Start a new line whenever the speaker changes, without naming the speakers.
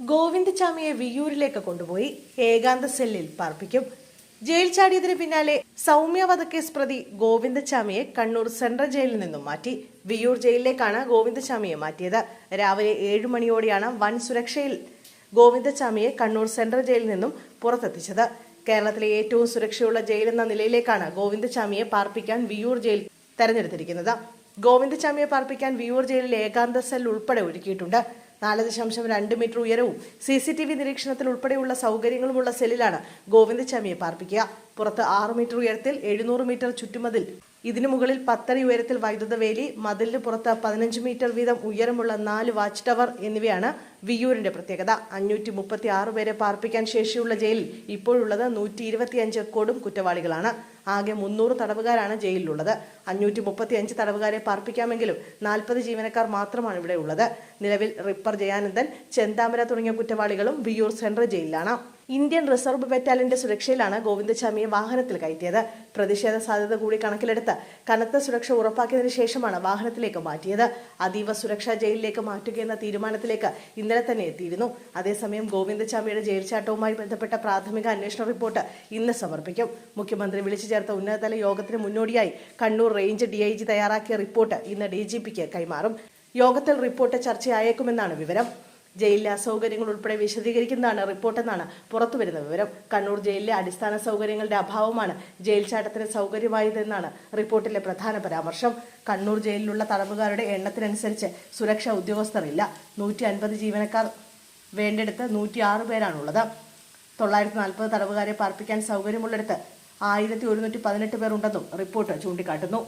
ഗോവിന്ദചാമിയെ വിയൂരിലേക്ക് കൊണ്ടുപോയി ഏകാന്ത സെല്ലിൽ പാർപ്പിക്കും. ജയിൽ ചാടിയതിന് പിന്നാലെ സൗമ്യ വധക്കേസ് പ്രതി ഗോവിന്ദചാമിയെ കണ്ണൂർ സെൻട്രൽ ജയിലിൽ നിന്നും മാറ്റി. വിയൂർ ജയിലിലേക്കാണ് ഗോവിന്ദചാമിയെ മാറ്റിയത്. രാവിലെ ഏഴു മണിയോടെയാണ് വൻ സുരക്ഷയിൽ ഗോവിന്ദചാമിയെ കണ്ണൂർ സെൻട്രൽ ജയിലിൽ നിന്നും പുറത്തെത്തിച്ചത്. കേരളത്തിലെ ഏറ്റവും സുരക്ഷയുള്ള ജയിൽ എന്ന നിലയിലേക്കാണ് ഗോവിന്ദചാമിയെ പാർപ്പിക്കാൻ വിയൂർ ജയിൽ തെരഞ്ഞെടുത്തിരിക്കുന്നത്. ഗോവിന്ദചാമിയെ പാർപ്പിക്കാൻ വിയൂർ ജയിലിൽ ഏകാന്ത സെൽ ഉൾപ്പെടെ ഒരുക്കിയിട്ടുണ്ട്. നാല് ദശാംശം രണ്ട് മീറ്റർ ഉയരവും സി സി ടി വി നിരീക്ഷണത്തിൽ ഉൾപ്പെടെയുള്ള സൗകര്യങ്ങളുമുള്ള സെല്ലിലാണ് ഗോവിന്ദചാമിയെ പാർപ്പിക്കുക. പുറത്ത് ആറ് മീറ്റർ ഉയരത്തിൽ എഴുന്നൂറ് മീറ്റർ ചുറ്റുമതിൽ ഇതിനു മുകളിൽ പത്തടി ഉയരത്തിൽ വൈദ്യുത വേലി മതിലിന് പുറത്ത് പതിനഞ്ച് മീറ്റർ വീതം ഉയരമുള്ള നാല് വാച്ച് ടവർ എന്നിവയാണ് വിയൂരിന്റെ പ്രത്യേകത. അഞ്ഞൂറ്റി മുപ്പത്തി ആറ് പേരെ പാർപ്പിക്കാൻ ശേഷിയുള്ള ജയിലിൽ ഇപ്പോഴുള്ളത് നൂറ്റി ഇരുപത്തിയഞ്ച് കൊടും കുറ്റവാളികളാണ്. ആകെ മുന്നൂറ് തടവുകാരാണ് ജയിലിലുള്ളത്. അഞ്ഞൂറ്റി മുപ്പത്തി അഞ്ച് തടവുകാരെ പാർപ്പിക്കാമെങ്കിലും നാൽപ്പത് ജീവനക്കാർ മാത്രമാണ് ഇവിടെ ഉള്ളത് നിലവിൽ റിപ്പർ ജയാനന്ദൻ ചെന്താമര തുടങ്ങിയ കുറ്റവാളികളും വിയൂർ സെൻട്രൽ ജയിലിലാണ്. ഇന്ത്യൻ റിസർവ് ബറ്റാലിയന്റെ സുരക്ഷയിലാണ് ഗോവിന്ദചാമിയെ വാഹനത്തിൽ കയറ്റിയത്. പ്രതിഷേധ സാധ്യത കൂടി കണക്കിലെടുത്ത് കനത്ത സുരക്ഷ ഉറപ്പാക്കിയതിനു ശേഷമാണ് വാഹനത്തിലേക്ക് മാറ്റിയത്. അതീവ സുരക്ഷാ ജയിലിലേക്ക് മാറ്റുക എന്ന തീരുമാനത്തിലേക്ക് ഇന്നലെ തന്നെ എത്തിയിരുന്നു. അതേസമയം ഗോവിന്ദചാമിയുടെ ജയിൽ ചാട്ടവുമായി ബന്ധപ്പെട്ട പ്രാഥമിക അന്വേഷണ റിപ്പോർട്ട് ഇന്ന് സമർപ്പിക്കും. മുഖ്യമന്ത്രി വിളിച്ചു ചേർത്ത ഉന്നതതല യോഗത്തിന് മുന്നോടിയായി കണ്ണൂർ റേഞ്ച് ഡി തയ്യാറാക്കിയ റിപ്പോർട്ട് ഇന്ന് ഡി കൈമാറും. യോഗത്തിൽ റിപ്പോർട്ട് ചർച്ചയായേക്കുമെന്നാണ് വിവരം. ജയിലിലെ അസൗകര്യങ്ങൾ ഉൾപ്പെടെ വിശദീകരിക്കുന്നതാണ് റിപ്പോർട്ടെന്നാണ് പുറത്തുവരുന്ന വിവരം. കണ്ണൂർ ജയിലിലെ അടിസ്ഥാന സൗകര്യങ്ങളുടെ അഭാവമാണ് ജയിൽ ചാട്ടത്തിന് സൗകര്യമായതെന്നാണ് റിപ്പോർട്ടിലെ പ്രധാന പരാമർശം. കണ്ണൂർ ജയിലിലുള്ള തടവുകാരുടെ എണ്ണത്തിനനുസരിച്ച് സുരക്ഷാ ഉദ്യോഗസ്ഥർ ഇല്ല നൂറ്റി അൻപത് ജീവനക്കാർ വേണ്ടെടുത്ത് നൂറ്റി ആറ് പേരാണുള്ളത്. തൊള്ളായിരത്തി നാൽപ്പത് തടവുകാരെ പാർപ്പിക്കാൻ സൗകര്യമുള്ളിടത്ത് ആയിരത്തി ഒരുന്നൂറ്റി പതിനെട്ട് പേർ ഉണ്ടെന്നും റിപ്പോർട്ട് ചൂണ്ടിക്കാട്ടുന്നു.